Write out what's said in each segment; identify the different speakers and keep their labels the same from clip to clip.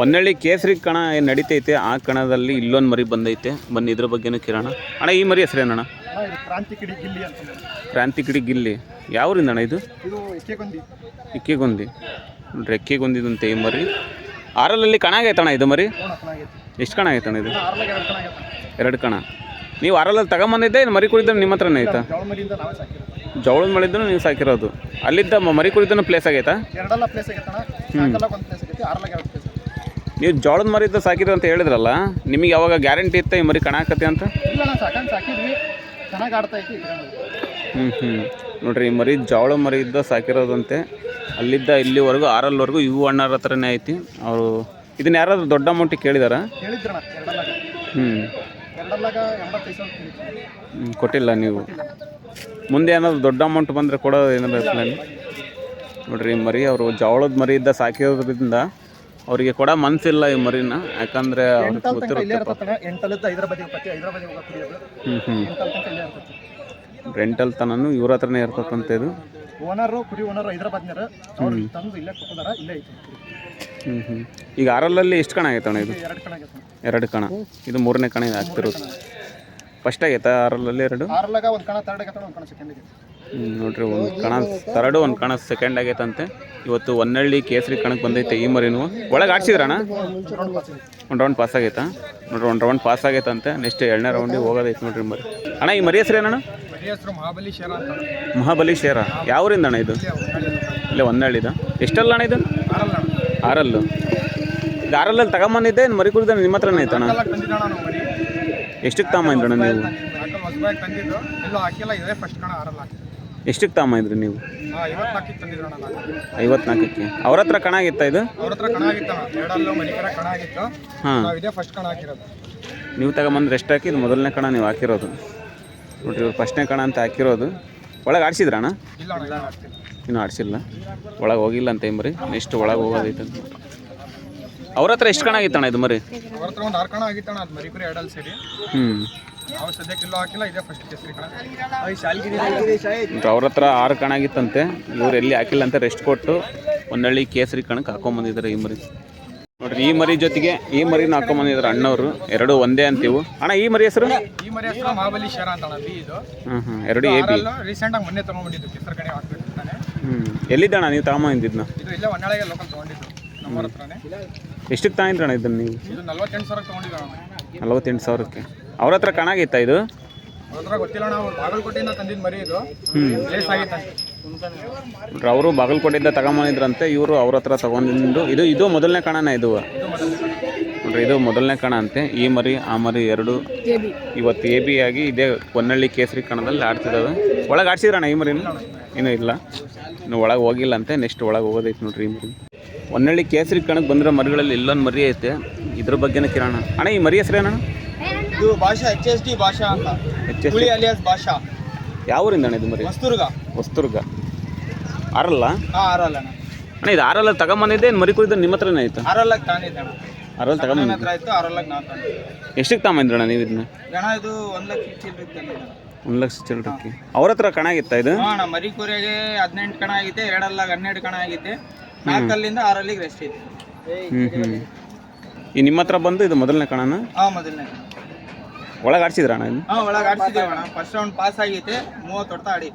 Speaker 1: ಒಂದಳ್ಳಿ ಕೇಸರಿ ಕಣ ಏನು ನಡೀತೈತೆ? ಆ ಕಣದಲ್ಲಿ ಇಲ್ಲೊಂದು ಮರಿ ಬಂದೈತೆ. ಬನ್ನಿ ಇದ್ರ ಬಗ್ಗೆನೂ ಕಿರಣ ಅಣ್ಣ ಈ ಮರಿ ಹೆಸರೇನಣ್ಣ
Speaker 2: ಅಣ್ಣ, ಕ್ರಾಂತಿ ಕಿಡಿ ಗಿಲ್ಲಿ ಅಂತ
Speaker 1: ಕ್ರಾಂತಿ ಕಿಡಿ ಗಿಲ್ಲಿ. ಯಾವ್ರಿಂದ ಅಣ್ಣ ಇದು ಇಕ್ಕೆಗೊಂದಿ. ನೋಡ್ರಿ ಎಕ್ಕೆಗೊಂದಿದಂತೆ ಈ ಮರಿ. ಆರಲಲ್ಲಿ ಕಣ ಆಗೈತಣ್ಣ ಇದು ಮರಿ? ಎಷ್ಟು ಕಣ ಆಗೈತಣ್ಣ ಇದು?
Speaker 2: ಎರಡು
Speaker 1: ಕಣ ನೀವು ಆರಲಲ್ಲಿ ತಗೊಂಬಂದಿದ್ದೆ ಏನು ಮರಿ ಕುಡಿದ್ರೆ ನಿಮ್ಮ ಹತ್ರನೇ ಆಯ್ತಾ?
Speaker 2: ಜವಳ ಮರಿಯಿಂದ ನಾವೇ ಸಾಕಿರೋದು.
Speaker 1: ಜವಳದ ಮಳಿದ್ದೂ ನೀವು ಸಾಕಿರೋದು. ಅಲ್ಲಿದ್ದ ಮರಿ ಕುಡಿದೂ ಪ್ಲೇಸ್ ಆಗೈತಾ?
Speaker 2: ಎರಡೆಲ್ಲ
Speaker 1: ನೀವು ಜೋಳದ ಮರಿದ್ದ ಸಾಕಿರೋ ಅಂತ ಹೇಳಿದ್ರಲ್ಲ ನಿಮಗೆ ಯಾವಾಗ ಗ್ಯಾರಂಟಿ ಇತ್ತ ಈ ಮರಿ ಕಣ ಆಕತ್ತೆ ಅಂತ?
Speaker 2: ಇಲ್ಲ ಸಾಕಂಡ್ ಸಾಕಿದ್ವಿ. ಚೆನ್ನಾಗಿ
Speaker 1: ಹ್ಞೂ ಹ್ಞೂ ನೋಡ್ರಿ ಈ ಮರಿ ಜೋಳ ಮರಿ ಇದ್ದ ಸಾಕಿರೋದಂತೆ. ಅಲ್ಲಿದ್ದ ಇಲ್ಲಿವರೆಗೂ ಆರಲ್ವರೆಗೂ ಇವು ಅಣ್ಣರ ಹತ್ರನೇ ಐತಿ. ಅವರು ಇದನ್ನ ಯಾರಾದರೂ ದೊಡ್ಡ ಅಮೌಂಟಿಗೆ ಕೇಳಿದಾರ? ಹ್ಞೂ ಹ್ಮ್, ಕೊಟ್ಟಿಲ್ಲ ನೀವು. ಮುಂದೆ ಏನಾದರೂ ದೊಡ್ಡ ಅಮೌಂಟ್ ಬಂದರೆ ಕೊಡೋದು ಏನಾದ್ರು ಪ್ಲ್ಯಾನ್ ನೋಡ್ರಿ ಮರಿ ಅವರು ಜವಳದ ಮರಿ ಇದ್ದ ಸಾಕಿರೋದ್ರಿಂದ ಅವರಿಗೆ ಕೊಡೋ ಮನಸ್ಸಿಲ್ಲ ಈ ಮರಿನ ಯಾಕಂದ್ರೆ ಅವ್ರಿಗೆ ಗೊತ್ತಿರುತ್ತೆ ಹ್ಞೂ ಹ್ಞೂ ರೆಂಟಲ್ ತನನು ಇವ್ರ ಹತ್ರನೇ ಇರ್ತಕ್ಕಂಥ ಇದು.
Speaker 2: ಓನರು ಕುರಿ ಓನರ್ ಹೈದ್ರಾಬಾದ್ನಾರ ಅವ್ರು ತಂದು ಇಲ್ಲೇ ಕೊಟ್ಟಿದಾರ ಇಲ್ಲೇ ಐತಿ.
Speaker 1: ಹ್ಞೂ ಹ್ಞೂ ಈಗ ಆರಲ್ಲಲ್ಲಿ ಎಷ್ಟು ಕಣ ಆಗೈತಣ ಇದು?
Speaker 2: ಎರಡು ಕಣ ಆಗೈತೆ
Speaker 1: ಎರಡು ಕಣ. ಇದು ಮೂರನೇ ಕಣ ಇದು ಆಗ್ತಿರೋದು. ಫಸ್ಟ್ ಆಗೈತಾ ಆರಲ್ಲಲ್ಲಿ ಎರಡು?
Speaker 2: ಆರಲ್ಲಾಗ ಒಂದು ಕಣ ತರ್ಡ್ ಆಗೈತೆ ಒಂದು ಕಣ ಸೆಕೆಂಡ್ ಆಗೈತೆ.
Speaker 1: ನೋಡ್ರಿ ಒಂದು ಕಣ ತರಡು ಒಂದು ಕಣ ಸೆಕೆಂಡ್ ಆಗೈತಂತೆ. ಇವತ್ತು ಒನ್ನಳ್ಳಿ ಕೇಸರಿ ಕಣಕ್ಕೆ ಬಂದೈತೆ ಈ ಮರಿನು. ಒಳಗೆ ಆಡ್ಸಿದ್ರಣ್ಣ?
Speaker 2: ರೌಂಡ್
Speaker 1: ಒಂದು ರೌಂಡ್ ಪಾಸ್ ಆಗೈತಾ? ನೋಡ್ರಿ ಒಂದು ರೌಂಡ್ ಪಾಸ್ ಆಗೈತಂತೆ. ನೆಕ್ಸ್ಟ್ ಎರಡನೇ ರೌಂಡಿಗೆ ಹೋಗೋದೈತೆ ನೋಡ್ರಿ ಮರಿ. ಅಣ್ಣ ಈ ಮರಿ ಹೆಸರು ಏನಣ್ಣ
Speaker 2: ಮಹಾಬಲಿ ಶೇರ ಅಂತ.
Speaker 1: ಮಹಾಬಲಿ ಶೇರ ಯಾವ ಊರಿಂದ ಅಣ್ಣ ಇದು? ಇಲ್ಲೇ ಒಂದಳ್ಳಿದ ಎಷ್ಟಲ್ಲ ಅಣ್ಣ ಇದು?
Speaker 2: ಆರಲ್ಲ
Speaker 1: ಇದು ಆರಲ್ಲಲ್ಲಿ ತಗೊಂಬಂದಿದ್ದೆ ಮರಿ ಕುಡಿದ ನಿಮ್ಮ ಹತ್ರನೇ ಐತಣ್ಣ? ಎಷ್ಟಕ್ಕೆ ತಗೊಂಬಂದ್ರಣ್ಣ ನೀವು? ಎಷ್ಟಕ್ಕೆ ತಗೊಂಬಂದ್ರಿ ನೀವು? ಐವತ್ನಾಲ್ಕಕ್ಕೆ ಅವ್ರ ಹತ್ರ ಕಣ ಆಗಿತ್ತಾ ಇದು? ಹಾಂ.
Speaker 2: ನಾವು
Speaker 1: ತಗೊಂಬಂದ್ರೆ ಎಷ್ಟು ಹಾಕಿ ಇದು ಮೊದಲನೇ ಕಣ ನೀವು ಹಾಕಿರೋದು. ನೋಡ್ರಿ ಇವ್ರು ಫಸ್ಟ್ನೇ ಕಣ ಅಂತ ಹಾಕಿರೋದು. ಒಳಗೆ ಆಡ್ಸಿದ್ರಣ್ಣ
Speaker 2: ಇಲ್ಲ ಅಣ್ಣ
Speaker 1: ಇನ್ನೂ ಆಡ್ಸಿಲ್ಲ. ಒಳಗೆ ಹೋಗಿಲ್ಲ ಅಂತ ಏನು ಮರಿ ನೆಕ್ಸ್ಟ್ ಒಳಗೆ ಹೋಗೋದೈತೆ. ಅಂತ ಅವ್ರ ಹತ್ರ ಎಷ್ಟು ಕಣ ಆಗಿತ್ತಣ್ಣ ಇದು ಮರಿ? ಹ್ಞೂ
Speaker 2: ನಾವು ಸದ್ಯಕ್ಕೆ ಇಲ್ಲೂ ಹಾಕಿಲ್ಲ ಇದೇ ಫಸ್ಟ್ ಕೇಸರಿ ಕಣ.
Speaker 1: ನೋಡ್ರಿ ಅವ್ರ ಹತ್ರ ಆರು ಕಣ ಆಗಿತ್ತಂತೆ. ಇವ್ರು ಎಲ್ಲಿ ಹಾಕಿಲ್ಲ ಅಂತ ರೆಸ್ಟ್ ಕೊಟ್ಟು ಒಂದಳ್ಳಿ ಕೇಸರಿ ಕಣಕ್ಕೆ ಹಾಕೊಂಬಂದಿದ್ದಾರೆ ಈ ಮರಿ. ನೋಡ್ರಿ ಈ ಮರಿ ಜೊತೆಗೆ ಈ ಮರಿನ ಹಾಕೊಂಬಂದಿದ್ರು ಅಣ್ಣವರು. ಎರಡು ಒಂದೇ ಅಂತೀವು. ಅಣ್ಣ ಈ ಮರಿ ಹೆಸರು?
Speaker 2: ಈ ಮರಿ ಹೆಸರು ಮಹಾಬಲಿ ಶೇರ ಅಂತ ಬಿ ಇದು.
Speaker 1: ಹಾಂ ಹಾಂ ಎರಡು ಎ ಬಿ.
Speaker 2: ಮೊನ್ನೆ ಕೇಸರಿ ಕಡೆ
Speaker 1: ಹ್ಞೂ ಎಲ್ಲಿದ್ದಣ್ಣ ನೀವು ತಗೊಂಬಂದಿದ್ನ
Speaker 2: ಇದು ಇಲ್ಲೇ ಹೊನ್ನಾಳಿಗೆ ಲೋಕಲ್ ತೊಗೊಂಡಿದ್ದು ನಮ್ಮೂರ ಹತ್ರನೇ.
Speaker 1: ಎಷ್ಟಕ್ಕೆ ತಾಯಿದ್ರಣ್ಣ ಇದನ್ನ ನೀವು?
Speaker 2: ಇದು ನಲವತ್ತೆಂಟು
Speaker 1: ಸಾವಿರಕ್ಕೆ. ಅವ್ರ ಹತ್ರ ಕಾಣಾಗಿತ್ತ ಇದು?
Speaker 2: ಗೊತ್ತಿಲ್ಲ ನಾವು ಬಾಗಲಕೋಟೆಯಿಂದ ತಂದಿದ್ದು ಮರಿ ಇದು. ಪ್ಲೇಸ್ ಆಗಿತ್ತಂತೆ
Speaker 1: ನೋಡ್ರಿ ಅವರು ಬಾಗಲಕೋಟೆಯಿಂದ ತಗೊಂಬಂದಿದ್ರಂತೆ ಇವರು ಅವ್ರ ಹತ್ರ ತಗೊಂಡಿದ್ದು ಇದು ಇದು ಮೊದಲನೇ ಕಣನ ಇದು?
Speaker 2: ಇದು
Speaker 1: ನೋಡ್ರಿ ಇದು ಮೊದಲನೇ ಕಣ ಅಂತೆ. ಈ ಮರಿ ಆ ಮರಿ ಎರಡು ಇವತ್ತು ಎ ಬಿ ಆಗಿ ಇದೇ ಹೊನ್ನಳ್ಳಿ ಕೇಸರಿ ಕಣದಲ್ಲಿ ಆಡ್ತಿದ್ದಾವೆ ಒಳಗೆ ಆಡ್ಸಿದ್ರಣ್ಣ ಈ ಮರಿನ? ಏನೂ ಇಲ್ಲ. ಇನ್ನು ಒಳಗೆ ಹೋಗಿಲ್ಲ ಅಂತೆ. ನೆಕ್ಸ್ಟ್ ಒಳಗೆ ಹೋಗೋದೈತೆ ನೋಡ್ರಿ ಈ ಮರಿ. ಹೊನ್ನಳ್ಳಿ ಕೇಸರಿ ಕಣಕ್ಕೆ ಬಂದಿರೋ ಮರಿಗಳಲ್ಲಿ ಇಲ್ಲೊಂದು ಮರಿ ಐತೆ. ಇದ್ರ ಬಗ್ಗೆನೇ ಕಿರಣ. ಅಣ್ಣ ಈ ಮರಿ ಹೆಸರೇನಣ್ಣ?
Speaker 2: ಇದು ಭಾಷಾ ಎಚ್ ಎಸ್ ಡಿ ಭಾಷಾ ಅಂತ.
Speaker 1: ಎಚ್ ಎಸ್
Speaker 2: ಹುಳಿ ಅಲಿಯಾಸ್ ಭಾಷಾ.
Speaker 1: ಯಾವ ಊರಿಂದ ಅಣ್ಣ ಇದು ಮರಿ?
Speaker 2: ಹೊಸ್ತುರ್ಗ.
Speaker 1: ಹೊಸ್ತುರ್ಗ. ಆರಲ್ಲ?
Speaker 2: ಹಾ ಆರಲ್ಲ ಅಣ್ಣ.
Speaker 1: ಅಣ್ಣ ಇದು ಆರಲ್ಲ ತಗೊಂಬಂದಿದ್ದೆ ಏನು ಮರಿ ಕುರಿತ ನಿಮ್ಮ ಹತ್ರನೇ ಆಯ್ತು?
Speaker 2: ಆರಲ್ಲಕ್ಕೆ ತಾನಿದ್ದೆ ಅಣ್ಣ.
Speaker 1: ಆರಲ್ಲ
Speaker 2: ನನ್ನ
Speaker 1: ತಗೊಂಬಂದಿದ್ದೆ.
Speaker 2: ಹತ್ರ ಆಯ್ತು ಆರಲ್ಲಕ್ಕೆ ನಾನು ತಂದೆ
Speaker 1: ಎಷ್ಟಕ್ಕೆ ತಗೊಂಬಂದ್ರಣ್ಣ ನೀವು ಇದನ್ನ?
Speaker 2: ಗಣ ಇದು ಒಂದು ಲಕ್ಷ ಚಿಲ್ಲರೆ ತಂದಿದ್ದೆ
Speaker 1: ಒಂದು ಲಕ್ಷ ಚಿಲ್ಲರಕ್ಕೆ ಅವ್ರ ಹತ್ರ ಕಣ ಆಗಿತ್ತಾ ಇದು?
Speaker 2: ಹಾ ಅಣ್ಣ ಮರಿ ಕೂರೆಗೆ ಹದಿನೆಂಟು ಕಣ ಆಗಿದೆ ಎರಡಲ್ಲ ಹನ್ನೆರಡು ಕಣ ಆಗೈತೆ ನಾಲ್ಕಲ್ಲಿಂದ ಆರಲ್ಲಿಗೆ ರೆಸ್ಟ್ ಇದೆ
Speaker 1: ಹ್ಞೂ ಹ್ಞೂ ಈ ನಿಮ್ಮ ಹತ್ರ ಬಂದು ಇದು ಮೊದಲನೇ ಕಣನ?
Speaker 2: ಹಾಂ ಮೊದಲನೇ
Speaker 1: ಒಳಗೆ ಆಡ್ಸಿದ್ರಣ್ಣ ಇದು
Speaker 2: ಹಾಂ ಒಳಗೆ ಆಡ್ಸಿದ್ದೀವಿ ಅಣ್ಣ. ಫಸ್ಟ್ ರೌಂಡ್ ಪಾಸ್ ಆಗೈತೆ. ಮೂವತ್ತು ಹೊಡ್ತಾ ಆಡಿ.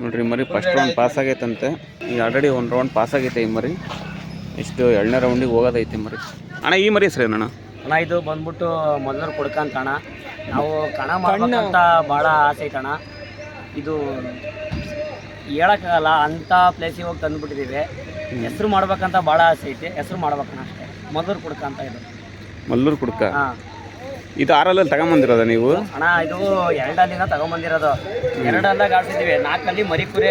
Speaker 1: ನೋಡ್ರಿ ಮರಿ ಫಸ್ಟ್ ರೌಂಡ್ ಪಾಸ್ ಆಗೈತಂತೆ. ಈಗ ಆಲ್ರೆಡಿ ಒಂದು ರೌಂಡ್ ಪಾಸ್ ಆಗೈತೆ ಈ ಮರಿ. ಎಷ್ಟು ಎರಡನೇ ರೌಂಡಿಗೆ ಹೋಗೋದೈತೆ ಮರಿ. ಅಣ್ಣ ಈ ಮರಿ ಹೆಸ್ರು ಅಣ್ಣ
Speaker 3: ಅಣ್ಣ ಇದು ಬಂದ್ಬಿಟ್ಟು ಮೊದಲು ಕೊಡ್ಕಂತ ಅಣ್ಣ. ನಾವು ಕಣ ಮಾಡ್ಬೇಕಂತ ಭಾಳ ಆಸೆ ಐತಣ್ಣ ಇದು ಹೇಳೋಕ್ಕಾಗಲ್ಲ ಅಂಥ ಪ್ಲೇಸಿಗೆ ಹೋಗಿ ತಂದುಬಿಟ್ಟಿದ್ದೀವಿ ಹೆಸ್ರು ಮಾಡ್ಬೇಕಂತ ಭಾಳ ಆಸೆ ಐತೆ. ಹೆಸ್ರು ಮಾಡ್ಬೇಕಣ್ಣ ಅಷ್ಟೇ. ಮೊದಲು ಕೊಡ್ಕಂತ ಇದು.
Speaker 1: ಮಲ್ಲೂರು ಕುಡ್ಕ?
Speaker 3: ಹಾಂ.
Speaker 1: ಇದು ಆರಲ್ಲಿ ತಗೊಂಬಂದಿರೋದ ನೀವು?
Speaker 3: ಅಣ್ಣ ಇದು ಎರಡಲ್ಲಿ ತಗೊಂಬಂದಿರೋದು. ಎರಡಲ್ಲ ಗಾಡ್ಸಿದ್ದೀವಿ. ನಾಲ್ಕಲ್ಲಿ ಮರಿ ಕುರಿ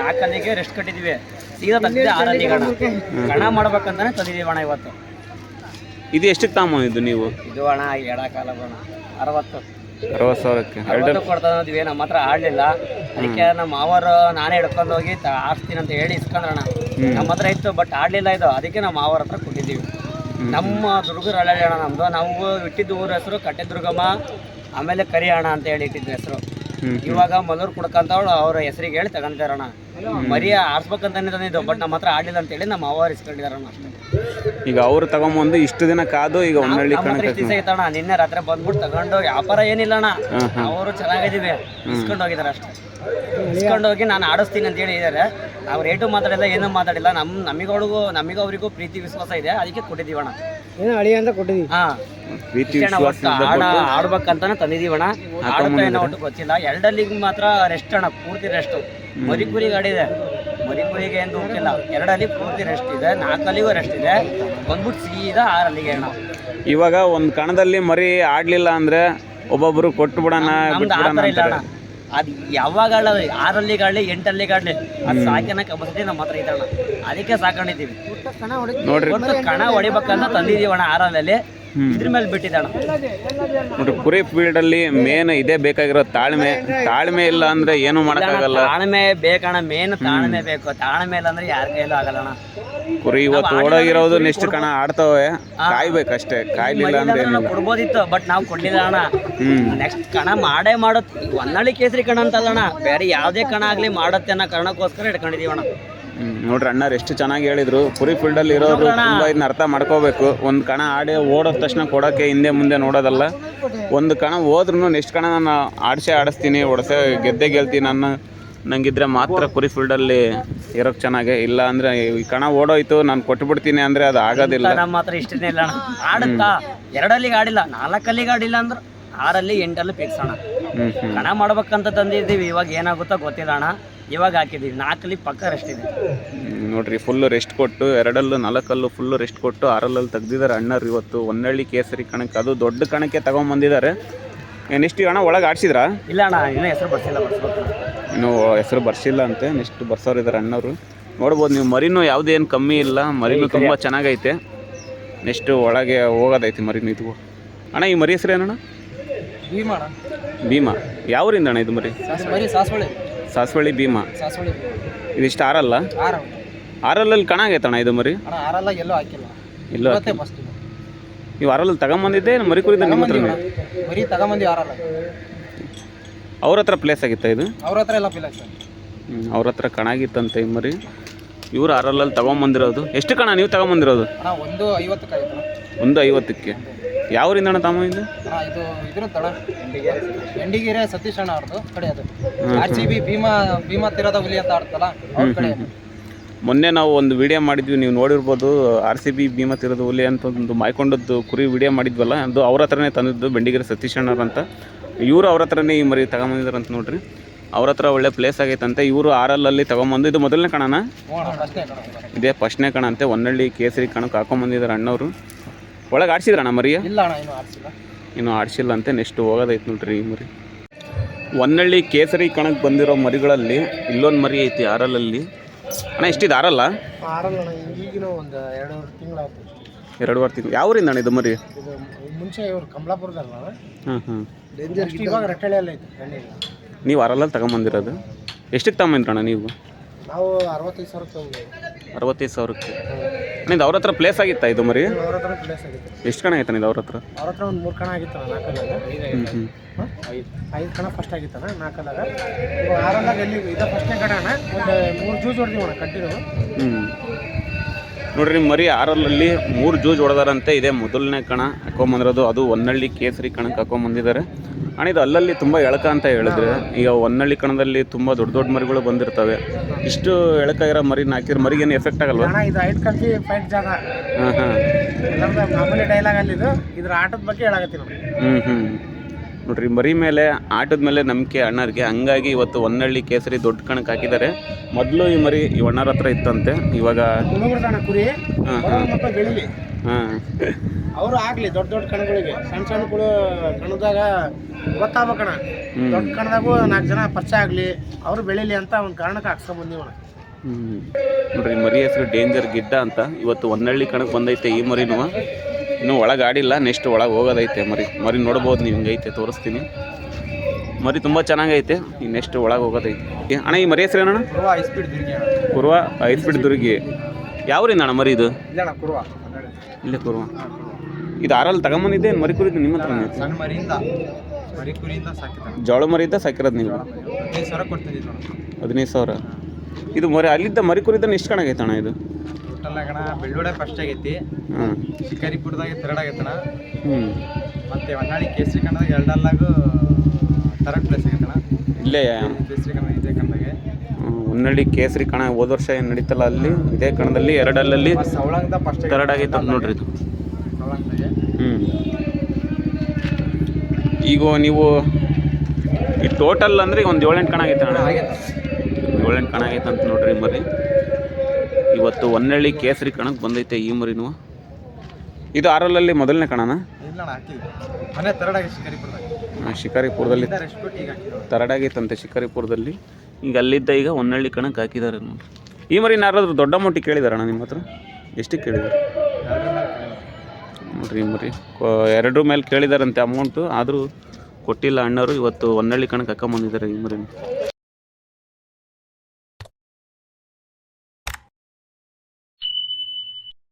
Speaker 3: ನಾಲ್ಕಲ್ಲಿಗೆ ರೆಸ್ಟ್ ಕಟ್ಟಿದ್ದೀವಿ. ಸೀದಾ ತಂದಿದ್ದೆ ಆರಲ್ಲಿ ಗಣ ಗಣ ಮಾಡ್ಬೇಕಂತಾನೆ ತಂದಿದ್ದೀವಿ ಅಣ್ಣ ಇವತ್ತು.
Speaker 1: ಇದು ಎಷ್ಟಕ್ಕೆ ತಗೊಂಬಂದಿದ್ದು ನೀವು?
Speaker 3: ಇದು ಅಣ್ಣ ಎರಡ ಕಾಲ ಅರವತ್ತು.
Speaker 1: ಅರವತ್ತು ಸಾವಿರಕ್ಕೆ. ಎರಡು
Speaker 3: ಕೊಡ್ತಾ ಇದ್ವಿ ನಮ್ಮ ಹತ್ರ ಆಡಲಿಲ್ಲ ಅದಕ್ಕೆ ನಮ್ಮ ಮಾವರು ನಾನೇ ಹಿಡ್ಕೊಂಡು ಹೋಗಿ ಆಡ್ಸ್ತೀನಿ ಅಂತ ಹೇಳಿ ಇಸ್ಕೊಂಡ್ರಣ ನಮ್ಮ ಹತ್ರ ಇತ್ತು ಬಟ್ ಆಡ್ಲಿಲ್ಲ ಇದು. ಅದಕ್ಕೆ ನಮ್ಮ ಮಾವರ ಹತ್ರ ಕೊಟ್ಟಿದ್ದೀವಿ ನಮ್ಮ ದುರ್ಗರ ಹಳ್ಳಿ ಅಣ್ಣ ನಮ್ದು. ನಾವು ಇಟ್ಟಿದ್ದ ಊರ ಹೆಸರು ಕಟ್ಟೆ ದುರ್ಗಮ್ಮ ಆಮೇಲೆ ಕರಿ ಅಣ್ಣ ಅಂತ ಹೇಳಿ ಇಟ್ಟಿದ್ದು ಹೆಸರು. ಇವಾಗ ಮಲೂರು ಕುಡ್ಕಂತವಳು ಅವ್ರ ಹೆಸರಿಗೆ ಹೇಳಿ ತಗೊಂತಾರಣ ಮರಿ ಆಡ್ಸ್ಬೇಕಂತಾನೆ ತಂದಿದ್ದು ಬಟ್ ನಮ್ಮ ಹತ್ರ ಆಡಲಿಲ್ಲ ಅಂತ ಹೇಳಿ ನಮ್ಮ ಅವ್ವ ಇಸ್ಕೊಂಡಿದಾರಣ ಅಷ್ಟೇ.
Speaker 1: ಈಗ ಅವ್ರು ತಗೊಂಬಂದು ಇಷ್ಟು ದಿನ ಕಾದು ಈಗ
Speaker 3: ಇಷ್ಟ್ ದಿವಸ ನಿನ್ನೆ ರಾತ್ರಿ ಬಂದ್ಬಿಟ್ಟು ತಗೊಂಡು ವ್ಯಾಪಾರ ಏನಿಲ್ಲ ಅಣ್ಣ. ಅವರು ಚೆನ್ನಾಗಿದ್ದೀವಿ. ಇಸ್ಕೊಂಡು ಹೋಗಿದಾರೆ ಅಷ್ಟೇ. ಇಸ್ಕೊಂಡು ಹೋಗಿ ನಾನು ಆಡಿಸ್ತೀನಿ ಅಂತ ಹೇಳಿದ್ದಾರೆ ನಾವು ರೇಟು ಮಾತಾಡಿಲ್ಲ ಏನೂ ಮಾತಾಡಿಲ್ಲ. ನಮ್ಮ ನಮಗವ್ರಿಗೂ ನಮಗೂ ಅವರಿಗೂ ಪ್ರೀತಿ ವಿಶ್ವಾಸ ಇದೆ. ಅದಕ್ಕೆ ಕೊಟ್ಟಿದ್ದೀವಣ್ಣ
Speaker 4: ಏನು ಅಳಿ ಅಂತ ಕೊಟ್ಟಿದ್ದೀವಿ.
Speaker 3: ಹಾಂ.
Speaker 1: ಪ್ರೀತಿ
Speaker 3: ಅಣ್ಣ, ಆಡ ಆಡ್ಬೇಕಂತಾನೆ ತಂದಿದೀವಣ್ಣ ಆಡುತ್ತಾ ಏನೋ ಒಟ್ಟು ಗೊತ್ತಿಲ್ಲ. ಎರಡಲ್ಲಿಗೆ ಮಾತ್ರ ರೆಸ್ಟ್ ಅಣ್ಣ ಪೂರ್ತಿ ರೆಸ್ಟ್ ಮರಿ ಗಾಡಿ ಇದೆ. ಮರಿ ಕುರಿಗೆ ಏನು ಹೋಗಿಲ್ಲ ಎರಡಲ್ಲಿ ಪೂರ್ತಿ ರೆಸ್ಟ್ ಇದೆ. ನಾಲ್ಕಲ್ಲಿಗೂ ರೆಸ್ಟ್ ಇದೆ. ಬಂದ್ಬಿಟ್ಟು ಸೀದಾ ಆರಲ್ಲಿಗೆ ಅಣ್ಣ.
Speaker 1: ಇವಾಗ ಒಂದು ಕಣದಲ್ಲಿ ಮರಿ ಆಡ್ಲಿಲ್ಲ ಅಂದ್ರೆ ಒಬ್ಬೊಬ್ರು ಕೊಟ್ಟು ಬಿಡೋಣ ಬಿಟ್ಬಿಡೋಣ ಅಂತಾರೆ.
Speaker 3: ಅಣ್ಣ. ಅದು ಯಾವಾಗ ಆರಲ್ಲಿಗಾಡ್ಲಿ ಎಂಟಲ್ಲಿಗಾಡ್ಲಿ ಅದು ಸಾಕಿನ ಕೆಪಾಸಿಟಿ ನಮ್ಮ ಹತ್ರ ಇದ್ದಾಳ. ಅದಕ್ಕೆ ಸಾಕೊಂಡಿದ್ದೀವಿ.
Speaker 1: ನೋಡ್ರಿ.
Speaker 3: ಕಣ ಹೊಡಿಬೇಕಂತ ತಂದಿದೀವಣ್ಣ ಆರಲ್ಲಿ. ಇದ್ರ ಮೇಲೆ ಬಿಟ್ಟಿದ್ದಣ್ಣ
Speaker 1: ನೋಡ್ರಿ ಕುರಿ ಫೀಲ್ಡ್ ಅಲ್ಲಿ ಮೇನ್ ಇದೇ ಬೇಕಾಗಿರೋ ತಾಳ್ಮೆ. ತಾಳ್ಮೆ ಇಲ್ಲ ಅಂದ್ರೆ ಏನು ಮಾಡಕ್ಕಾಗಲ್ಲ.
Speaker 3: ತಾಳ್ಮೆ ಬೇಕಣ್ಣ ಮೇನ್ ತಾಳ್ಮೆ ಬೇಕು. ತಾಳ್ಮೆ ಇಲ್ಲ ಅಂದ್ರೆ ಯಾರ ಕೈಲೂ ಆಗಲ್ಲಣ್ಣ
Speaker 1: ಕುರಿ ಇವತ್ತು ಓಡೋಗಿರೋದು ನೆಕ್ಸ್ಟ್ ಕಣ ಆಡ್ತಾವೆ. ಕಾಯ್ಬೇಕಷ್ಟೇ. ಕಾಯ್ಲಿಲ್ಲ ಅಂದ್ರೆ
Speaker 3: ಕೊಡ್ಬೋದಿತ್ತು ಬಟ್ ನಾವು ಕೊಡ್ಲಿಲ್ಲ ಅಣ್ಣ.
Speaker 1: ಹ್ಮ್.
Speaker 3: ನೆಕ್ಸ್ಟ್ ಕಣ ಮಾಡೇ ಮಾಡುತ್ತೆ ಹೊನ್ನಳ್ಳಿ ಕೇಸರಿ ಕಣ ಅಂತಲ್ಲಣ್ಣ ಬೇರೆ ಯಾವುದೇ ಕಣ ಆಗ್ಲಿ ಮಾಡುತ್ತೆ ಅನ್ನೋ ಕಾರಣಕ್ಕೋಸ್ಕರ ಇಟ್ಕೊಂಡಿದೀವಣ್ಣ.
Speaker 1: ನೋಡ್ರಿ ಅಣ್ಣ ಎಷ್ಟು ಚೆನ್ನಾಗಿ ಹೇಳಿದ್ರು. ಪುರಿ ಫೀಲ್ಡ್ ಅಲ್ಲಿ ಇರೋರು ತುಂಬಾ ಇದನ್ನ ಅರ್ಥ ಮಾಡ್ಕೋಬೇಕು. ಒಂದ್ ಕಣ ಆಡಿ ಓಡೋದ ತಕ್ಷಣ ಕೊಡೋಕೆ ಹಿಂದೆ ಮುಂದೆ ನೋಡೋದಲ್ಲ. ಒಂದು ಕಣ ಹೋದ್ರು ನೆಕ್ಸ್ಟ್ ಕಣ ನಾನು ಆಡ್ಸೇ ಆಡಿಸ್ತೀನಿ ಒಡಸೆ ಗೆದ್ದೆ ಗೆಲ್ತೀನಿ ಅನ್ನೋ ನಂಗಿದ್ರೆ ಮಾತ್ರ ಕುರಿ ಫೀಲ್ಡ್ ಅಲ್ಲಿ ಇರೋಕ್ ಚೆನ್ನಾಗೆ. ಇಲ್ಲ ಅಂದ್ರೆ ಈ ಕಣ ಓಡೋಯ್ತು ನಾನು ಕೊಟ್ಬಿಡ್ತೀನಿ ಅಂದ್ರೆ ಅದು ಆಗೋದಿಲ್ಲ.
Speaker 3: ನಮ್ಮ ಹತ್ರ ಇಷ್ಟನೇ ಇಲ್ಲ ಆಡುತ್ತಾ? ಎರಡಲ್ಲಿಗೆ ಆಡಿಲ್ಲ ನಾಲ್ಕಲ್ಲಿ ಆಡಿಲ್ಲ ಅಂದ್ರೆ ಆರಲ್ಲಿ ಎಂಟಲ್ಲಿ ಫಿಕ್ಸ್ ಅಣ್ಣ. ಕಣ ಮಾಡ್ಬೇಕಂತ ತಂದಿದ್ದೀವಿ ಇವಾಗ ಏನಾಗುತ್ತೋ ಗೊತ್ತಿಲ್ಲ ಅಣ್ಣ. ಇವಾಗ ಹಾಕಿದ್ದೀವಿ ನಾಲ್ಕಲ್ಲಿ ಪಕ್ಕ ರೆಸ್ಟ್ ಇದೆ.
Speaker 1: ನೋಡ್ರಿ ಫುಲ್ ರೆಸ್ಟ್ ಕೊಟ್ಟು ಎರಡಲ್ಲೂ ನಾಲ್ಕಲ್ಲೂ ಫುಲ್ ರೆಸ್ಟ್ ಕೊಟ್ಟು ಆರಲ್ಲಲ್ಲಿ ತೆಗ್ದಿದ್ದಾರೆ ಅಣ್ಣರು ಇವತ್ತು. ಒಂದಳ್ಳಿ ಕೇಸರಿ ಕಣಕ್ಕೆ ಅದು ದೊಡ್ಡ ಕಣಕ್ಕೆ ತಗೊಂಬಂದಿದ್ದಾರೆ ನೆಕ್ಸ್ಟ್ ಅಣ್ಣ ಒಳಗೆ ಆಡ್ಸಿದ್ರಾ?
Speaker 3: ಇಲ್ಲ ಅಣ್ಣ ಇನ್ನೂ ಹೆಸರು ಬರ್ಸಿಲ್ಲ ಬರ್ಸ್ಬೇಕು.
Speaker 1: ಇನ್ನು ಹೆಸರು ಬರ್ಸಿಲ್ಲ ಅಂತೆ ನೆಕ್ಸ್ಟ್ ಬರ್ಸೋರು ಇದ್ದಾರೆ ಅಣ್ಣವರು. ನೋಡ್ಬೋದು ನೀವು ಮರಿನೂ ಯಾವುದೇನು ಕಮ್ಮಿ ಇಲ್ಲ ಮರಿನೂ ತುಂಬ ಚೆನ್ನಾಗೈತೆ. ನೆಕ್ಸ್ಟ್ ಒಳಗೆ ಹೋಗೋದೈತಿ ಮರಿನೂ ಇದು ಅಣ್ಣ ಈ ಮರಿ ಹೆಸರು ಏನಣ್ಣ?
Speaker 2: ಭೀಮಣ
Speaker 1: ಭೀಮಾ? ಯಾವೂರಿಂದ ಅಣ್ಣ ಇದು ಮರಿ?
Speaker 2: ಸಾಸ್ವಳ್ಳಿ. ಸಾಸ್ವಳ್ಳಿ.
Speaker 1: ಸಾಸವಳ್ಳಿ ಭೀಮಾ?
Speaker 2: ಸಾಸ್ವಳಿ
Speaker 1: ಇದಿಷ್ಟು ಆರಲ್ಲ?
Speaker 2: ಆರ
Speaker 1: ಆರಲ್ಲಲ್ಲಿ ಕಣಾಗೈತಣ್ಣ ಇದು ಮರಿ?
Speaker 2: ಅಣ್ಣ ಆರಲ್ಲ ಎಲ್ಲೋ ಹಾಕಿಲ್ಲ.
Speaker 1: ಇಲ್ಲ
Speaker 2: ಇವತ್ತೇ ಫಸ್ಟ್
Speaker 1: ನೀವು ಆರಲ್ಲಿ ತಗೊಂಬಂದಿದ್ದೆ ಏನು ಮರಿ ಕುರಿದ ನಿಮ್ಮ ಹತ್ರ?
Speaker 2: ಬರೀ ತಗೊಂಬಂದಿ ಆರಲ್ಲ.
Speaker 1: ಅವ್ರ ಹತ್ರ ಪ್ಲೇಸ್ ಆಗಿತ್ತಾ ಇದು?
Speaker 2: ಅವ್ರ ಹತ್ರ ಎಲ್ಲ
Speaker 1: ಪ್ಲೇಸ್ ಅವ್ರ ಹತ್ರ ಕಣಾಗಿತ್ತಂತೆ ಈ ಮರಿ. ಇವ್ರು ಆರಲ್ಲಲ್ಲಿ ತಗೊಂಬಂದಿರೋದು? ಎಷ್ಟು ಕಣ ನೀವು ತಗೊಂಬಂದಿರೋದು?
Speaker 2: ಅಣ್ಣ ಒಂದು ಐವತ್ತಕ್ಕೆ ಯಾವ
Speaker 1: ಒಂದು ಐವತ್ತಕ್ಕೆ. ಯಾವರಿಂದ ಅಣ್ಣ ತಮ್ಮ
Speaker 2: ಅಣ್ಣ ಇದು ಇದ್ರ ತಡ ಎಂಡಿಗೆರೆ ಸತೀಶ್ ಅಣ್ಣ ಅವ್ರದ್ದು ಕಡೆ ಅದು. R C B Bhima Bhima ತಿರದ ಹುಲಿ ಅಂತ ಆಡ್ತಲ್ಲ ಅವ್ರ ಕಡೆ
Speaker 1: ಮೊನ್ನೆ ನಾವು ಒಂದು ವಿಡಿಯೋ ಮಾಡಿದ್ವಿ ನೀವು ನೋಡಿರ್ಬೋದು ಆರ್ ಸಿ ಬಿ ಭೀಮಾ ತೀರದ ಹುಲಿ ಅಂತ ಒಂದು ಮಾಯ್ಕೊಂಡದ್ದು ಕುರಿ ವಿಡಿಯೋ ಮಾಡಿದ್ವಲ್ಲ ಅದು ಅವ್ರ ಹತ್ರನೇ ತಂದಿದ್ದು ಬೆಂಡಿಗೆರೆ ಸತೀಶ್ ಅಣ್ಣವ್ರು ಅಂತ. ಇವರು ಅವ್ರ ಹತ್ರನೇ ಈ ಮರಿ ತಗೊಂಬಂದಿದ್ದಾರೆ ಅಂತ ನೋಡ್ರಿ. ಅವ್ರ ಹತ್ರ ಒಳ್ಳೆ ಪ್ಲೇಸ್ ಆಗೈತಂತೆ. ಇವರು ಆರಲ್ಲಲ್ಲಿ ತಗೊಂಬಂದು ಇದು ಮೊದಲನೇ ಕಣನ ಇದೇ ಫಸ್ಟ್ನೇ ಕಣ ಅಂತೆ. ಒಂದಳ್ಳಿ ಕೇಸರಿ ಕಣಕ್ಕೆ ಹಾಕೊಂಬಂದಿದ್ದಾರೆ ಅಣ್ಣವರು. ಒಳಗೆ ಆಡ್ಸಿದ್ರಣ್ಣ ಮರಿಯ
Speaker 2: ಇನ್ನೂ ಆಡ್ಸಿಲ್ಲ.
Speaker 1: ಇನ್ನು ಆಡ್ಸಿಲ್ಲ ಅಂತೆ. ನೆಕ್ಸ್ಟ್ ಹೋಗೋದೈತೆ ನೋಡ್ರಿ ಈ ಮರಿ. ಒಂದಳ್ಳಿ ಕೇಸರಿ ಕಣಕ್ಕೆ ಬಂದಿರೋ ಮರಿಗಳಲ್ಲಿ ಇಲ್ಲೊಂದು ಮರಿ ಐತಿ ಆರಲಲ್ಲಿ ಅಣ್ಣ ಎಷ್ಟಿದೆ ಆರಲ್ಲ? ಎರಡುವರೆ ತಿಂಗಳು. ಯಾವ ಊರಿಂದ ಅಣ್ಣ ಇದು ಮರಿ?
Speaker 4: ಮುಂಚೆ ಇವರು ಕಮಲಾಪುರದಲ್ಲ
Speaker 1: ಹಾಂ ಹಾಂ
Speaker 4: ಇವಾಗ
Speaker 1: ನೀವು ಆರಲ್ಲಲ್ಲಿ ತಗೊಂಬಂದಿರೋದು? ಎಷ್ಟಕ್ಕೆ ತಗೊಂಬಂದ್ರಣ್ಣ ನೀವು?
Speaker 4: ನಾವು ಅರವತ್ತೈದು ಸಾವಿರ
Speaker 1: ಅರವತ್ತೈದು ಸಾವಿರಕ್ಕೆ. ನಿಂದು ಅವ್ರ ಹತ್ರ ಪ್ಲೇಸ್ ಆಗಿತ್ತಾ ಇದು ಮರಿ?
Speaker 4: ಅವ್ರ ಹತ್ರ ಪ್ಲೇಸ್ ಆಗಿತ್ತು.
Speaker 1: ಎಷ್ಟು ಕಣ ಆಯ್ತಾನೆ ಇದು ಅವ್ರ ಹತ್ರ?
Speaker 4: ಅವ್ರ ಹತ್ರ ಒಂದು ಮೂರು ಕಣ ಆಗಿತ್ತಲ್ಲ ನಾಲ್ಕಲ್ಲಾಗ?
Speaker 1: ಹ್ಞೂ ಹ್ಞೂ
Speaker 4: ಐದು ಕಣ ಫಸ್ಟ್ ಆಗಿತ್ತಲ್ಲ ನಾಲ್ಕಲ್ಲಾಗ? ಆರಲ್ಲಾಗ ಎಲ್ಲಿ ಇದು ಫಸ್ಟ್ನೇ ಕಣ ಅಣ್ಣ ಒಂದು ಮೂರು ಜೂಜ್ ಹೊಡೆದಿವಣ್ಣ ಕಟ್ಟಿರೋದು
Speaker 1: ಹ್ಞೂ ನೋಡ್ರಿ ಮರಿ ಆರಲ್ಲಲ್ಲಿ ಮೂರು ಜೂಜ್ ಹೊಡೆದಾರಂತೆ. ಇದೇ ಮೊದಲನೇ ಕಣ ಹಾಕೊಂಬಂದಿರೋದು. ಅದು ಒನ್ನಳ್ಳಿ ಕೇಸರಿ ಕಣಕ್ಕೆ ಹಾಕೊಂಬಂದಿದ್ದಾರೆ. ಅಣ್ಣ ಇದು ಅಲ್ಲಲ್ಲಿ ತುಂಬ ಎಳಕ ಅಂತ ಹೇಳಿದ್ರೆ ಈಗ ಹೊನ್ನಳ್ಳಿ ಕಣದಲ್ಲಿ ತುಂಬ ದೊಡ್ಡ ದೊಡ್ಡ ಮರಿಗಳು ಬಂದಿರ್ತವೆ. ಇಷ್ಟು ಎಳಕ ಇರೋ ಮರಿನ ಹಾಕಿದ್ರೆ ಮರಿಗೇನು ಎಫೆಕ್ಟ್ ಆಗಲ್ವಾ?
Speaker 4: ಇದು ಫೈಟ್ ಜಾಗ.
Speaker 1: ಹಾಂ ಹಾಂ.
Speaker 4: ಎಲ್ಲರದ ಮಾಮೂಲಿ ಡೈಲಾಗ್ ಅಲ್ಲಿದು ಇದ್ರ ಆಟದ ಬಗ್ಗೆ ಹೇಳಾಕತ್ತೀನಿ ನೋಡಿ
Speaker 1: ಹ್ಞೂ ಹ್ಞೂ ನೋಡ್ರಿ ಮರಿ ಮೇಲೆ ಆಟದ ಮೇಲೆ ನಂಬಿಕೆ ಅಣ್ಣರಿಗೆ. ಹಂಗಾಗಿ ಇವತ್ತು ಒನ್ನಳ್ಳಿ ಕೇಸರಿ ದೊಡ್ಡ ಕಣಕ್ಕೆ ಹಾಕಿದ್ದಾರೆ. ಮೊದಲು ಈ ಮರಿ ಈ ಅಣ್ಣರ ಹತ್ರ ಇತ್ತಂತೆ ಇವಾಗ ಹಾಂ
Speaker 4: ಅವರು ಆಗ್ಲಿ ದೊಡ್ಡ ದೊಡ್ಡ ಕಣಗಳಿಗೆ. ಸಣ್ಣ ಕುಳು ಕಣದಾಗ ಗೊತ್ತಾಗ್ಬೇಕಣ್ಣ
Speaker 1: ಹ್ಮ್.
Speaker 4: ದೊಡ್ಡ ಕಣದಾಗೂ ನಾಲ್ಕು ಜನ ಪರಿಚಯ ಆಗ್ಲಿ ಅವರು ಬೆಳಿಲಿ ಅಂತ ಒಂದು ಕಾರಣಕ್ಕೆ ಹಾಕ್ಸ್ಕೊಂಡ್
Speaker 1: ಬಂದಿವಣ. ನೋಡ್ರಿ ಮರಿ ಹೆಸರು ಡೇಂಜರ್ ಗಿಡ್ಡ ಅಂತ. ಇವತ್ತು ಒನ್ನಳ್ಳಿ ಕಣಕ್ಕೆ ಬಂದೈತೆ ಈ ಮರಿನೂ. ಇನ್ನೂ ಒಳಗೆ ಆಡಿಲ್ಲ ನೆಕ್ಸ್ಟ್ ಒಳಗೆ ಹೋಗೋದೈತೆ ಮರಿ. ಮರಿ ನೋಡ್ಬೋದು ನೀವು ಹಿಂಗೈತೆ ತೋರಿಸ್ತೀನಿ. ಮರಿ ತುಂಬ ಚೆನ್ನಾಗೈತೆ ಈ ನೆಕ್ಸ್ಟ್ ಒಳಗೆ ಹೋಗೋದೈತೆ. ಅಣ್ಣ ಈ ಮರಿ ಹೆಸರು ಏನಣ್ಣ?
Speaker 2: ಕುರುವ
Speaker 1: ಐದು ಫೀಟ್ ದುರ್ಗಿ ಯಾವ್ರಿಂದ ಅಣ್ಣ ಮರಿ ಇದು?
Speaker 2: ಇಲ್ಲ ಕುರುವ
Speaker 1: ಇದು ಆರಲ್ಲಿ ತಗೊಂಬಂದಿದ್ದೆ ಮರಿ ಕುರಿದು ನಿಮ್ಮ ಹತ್ರ ಜೋಳ ಮರಿಯಿಂದ ಸಾಕಿರೋದು ನೀವು?
Speaker 2: ಹದಿನೈದು ಸಾವಿರ
Speaker 1: ಇದು ಮರಿ ಅಲ್ಲಿದ್ದ ಮರಿ ಕುರಿದ ಎಷ್ಟು ಕಣಗೈತೆ ಅಣ್ಣ ಇದು?
Speaker 2: ಟೋಟಲ್ ಬೆಳ್ಳುಡೆ ಬೆಳ್ಳೂಡೆ ಫಸ್ಟ್ ಆಗೈತಿ.
Speaker 1: ಹಾಂ
Speaker 2: ಶಿಕಾರಿಪುರದಾಗ ಥರ್ಡ್ ಆಗೈತಣ
Speaker 1: ಹ್ಞೂ
Speaker 2: ಮತ್ತೆ ಹೊನ್ನಾಳಿ ಕೇಸರಿ ಕಣ್ಣದಾಗ ಎರಡಲ್ಲಾಗು ಥರ್ಡ್ ಪ್ಲೇಸ್ ಆಗೈತಣ
Speaker 1: ಇಲ್ಲೇ.
Speaker 2: ಕೇಸರಿ ಕಣ್ಣ ಇದೇ
Speaker 1: ಕಣ್ಣದಾಗೆ ಹೊನ್ನಳ್ಳಿ ಕೇಸರಿ ಕಣ ಹೋದ ವರ್ಷ ಏನು ನಡೀತಲ್ಲ ಅಲ್ಲಿ? ಇದೇ ಕಣದಲ್ಲಿ ಎರಡಲ್ಲಲ್ಲಿ
Speaker 2: ಸವಳಂಗದ ಫಸ್ಟ್
Speaker 1: ತರಡ್ ಆಗೈತೆ ಅಂತ ನೋಡ್ರಿ ಇದು.
Speaker 2: ಸವಳಂಗದಾಗೆ.
Speaker 1: ಹ್ಞೂ ಈಗ ನೀವು ಈ ಟೋಟಲ್ ಅಂದ್ರೆ ಒಂದು ಏಳೆಂಟು ಕಣ ಆಗೈತೆ ಅಣ್ಣ. ಏಳೆಂಟು ಕಣ ಆಗೈತೆ ಅಂತ ನೋಡ್ರಿ ಮರಿ. ಇವತ್ತು ಹೊನ್ನಳ್ಳಿ ಕೇಸರಿ ಕಣಕ್ಕೆ ಬಂದೈತೆ ಈ ಮರಿನು. ಇದು ಆರಲ್ಲಲ್ಲಿ ಮೊದಲನೇ ಕಣನ? ಶಿಕಾರಿಪುರದಲ್ಲಿ
Speaker 2: ರೆಸ್ಟ್ ಕೊಟ್ಟು
Speaker 1: ತರಡಾಗೈತಂತೆ ಶಿಕಾರಿಪುರದಲ್ಲಿ. ಈಗ ಅಲ್ಲಿದ್ದ ಈಗ ಹೊನ್ನಳ್ಳಿ ಕಣಕ್ಕೆ ಹಾಕಿದ್ದಾರೆ ನೋಡಿ. ಈ ಮರಿನ ಯಾರಾದ್ರೂ ದೊಡ್ಡ ಅಮೌಂಟಿಗೆ ಕೇಳಿದಾರಣ ನಿಮ್ಮ ಹತ್ರ? ಎಷ್ಟು ಕೇಳಿದ್ರು? ನೋಡ್ರಿ ಈ ಮರಿ. ಎರಡರ ಮೇಲೆ ಕೇಳಿದಾರಂತೆ ಅಮೌಂಟು ಆದರೂ ಕೊಟ್ಟಿಲ್ಲ ಅಣ್ಣವರು. ಇವತ್ತು ಹೊನ್ನಳ್ಳಿ ಕಣಕ್ಕೆ ಹಾಕೊಂಬಂದಿದ್ದಾರೆ ಈ ಮರಿನ.